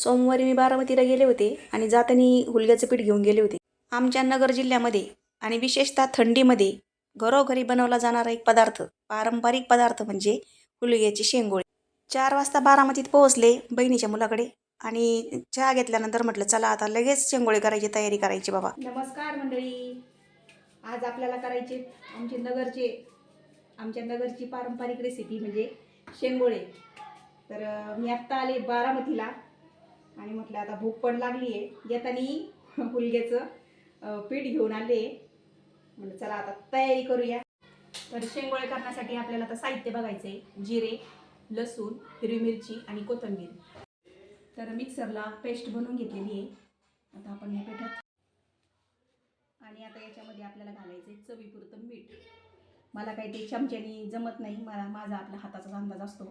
सोमवारी मी बारामतीला गेले होते आणि जातानी हुलग्याचं पीठ घेऊन गेले होते. आमच्या नगर जिल्ह्यामध्ये आणि विशेषतः थंडीमध्ये घरोघरी बनवला जाणारा एक पदार्थ पारंपरिक पदार्थ म्हणजे हुलग्याची शेंगोळी. चार वाजता बारामतीत पोहोचले बहिणीच्या मुलाकडे आणि चहा घेतल्यानंतर म्हटलं चला आता लगेच शेंगोळे करायची तयारी करायची बाबा. नमस्कार मंडळी. आज आपल्याला करायचे आमचे नगरचे आमच्या नगरची पारंपरिक रेसिपी म्हणजे शेंगोळे. तर मी आत्ता आले बारामतीला. आणि म्हटलं आता भूक पण लागली आहे येताना हुलग्याचं पीठ घेऊन आले. म्हटलं चला आता तयारी करूया. तर शेंगोळे करण्यासाठी आपल्याला आता साहित्य बघायचं आहे जिरे लसूण हिरवी मिरची आणि कोथिंबीर. तर मिक्सरला पेस्ट बनवून घेतलेली आहे. आता आपण या पेठात आणि आता याच्यामध्ये आपल्याला घालायचं आहे चवीपुरतं मीठ. मला काही ते चमच्यानी जमत नाही. मला माझा आपला हाताचा अंदाज असतो.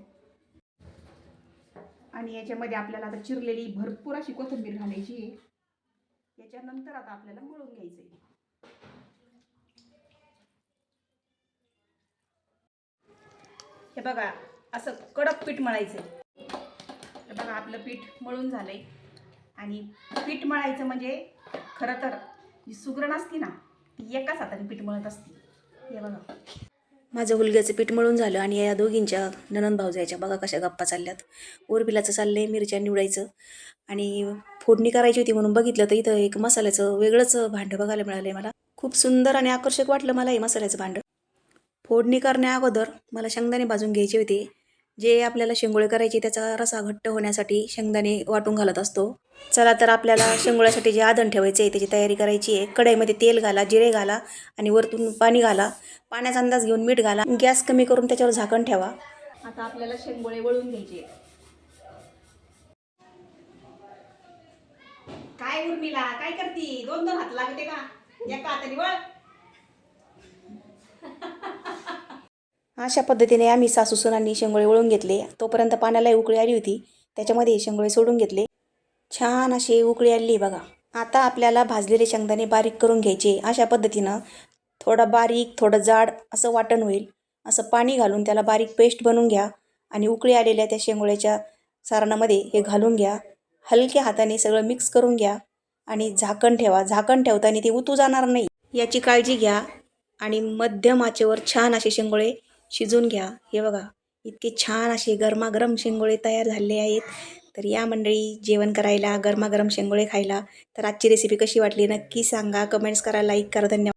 आणि याच्यामध्ये आपल्याला आता चिरलेली भरपूर अशी कोथिंबीर घालायची आहे. याच्यानंतर आता आपल्याला मळून घ्यायचं आहे हे बघा असं कडक पीठ मळायचं हे बघा आपलं पीठ मळून झालंय. आणि पीठ मळायचं म्हणजे खरं तर जी सुगरण असते ना ती एकाच हाताने पीठ मळत असते. हे बघा. माझं हुलग्याचं पीठ मळून झालं आणि या दोघींच्या ननंद भावजायच्या बघा कशा गप्पा चालल्यात. उरबिलाचं चाललंय मिरच्या निवडायचं. आणि फोडणी करायची होती म्हणून बघितलं तर इथं एक मसाल्याचं वेगळंच भांडं बघायला मिळालं मला. खूप सुंदर आणि आकर्षक वाटलं मला हे मसाल्याचं भांडं. फोडणी करण्या अगोदर मला शेंगदाणे भाजून घ्यायचे होते. जे आपल्याला शेंगोळे करायचे त्याचा रसा घट्ट होण्यासाठी शेंगदाणे वाटून घालत असतो. चला तर आपल्याला शेंगोळ्यासाठी जे आदण ठेवायचे आहे त्याची तयारी करायची आहे. कढईमध्ये तेल घाला जिरे घाला आणि वरतून पाणी घाला. पाण्याचा अंदाज घेऊन मीठ घाला. गॅस कमी करून त्याच्यावर झाकण ठेवा. आता आपल्याला शेंगोळे वळून घ्यायचे. काय उर्मिला काय करती? दोन दोन हात लागते का? एका हाताने वळ. अशा पद्धतीने आम्ही सासू सुनांनी शेंगोळे वळून घेतले. तोपर्यंत पाण्याला उकळी आली होती. त्याच्यामध्ये शेंगोळे सोडून घेतले. छान अशी उकळी आली बघा. आता आपल्याला भाजलेले शेंगदाणे बारीक करून घ्यायचे. अशा पद्धतीनं थोडं बारीक थोडं जाड असं वाटण होईल. असं पाणी घालून त्याला बारीक पेस्ट बनवून घ्या आणि उकळी आलेल्या त्या शेंगोळ्याच्या सारणामध्ये हे घालून घ्या. हलक्या हाताने सगळं मिक्स करून घ्या आणि झाकण ठेवा. झाकण ठेवताना ते उतू जाणार नाही. याची काळजी घ्या आणि मध्यम आचेवर छान असे शेंगोळे शिजून घ्या. हे बघा इतके छान असे गरमागरम शेंगोळे तयार झाले आहेत. तर या मंडळी जेवण करायला गरमागरम शेंगोळे खायला तर आजची रेसिपी कशी वाटली नक्की सांगा. कमेंट्स करा लाईक करा. धन्यवाद.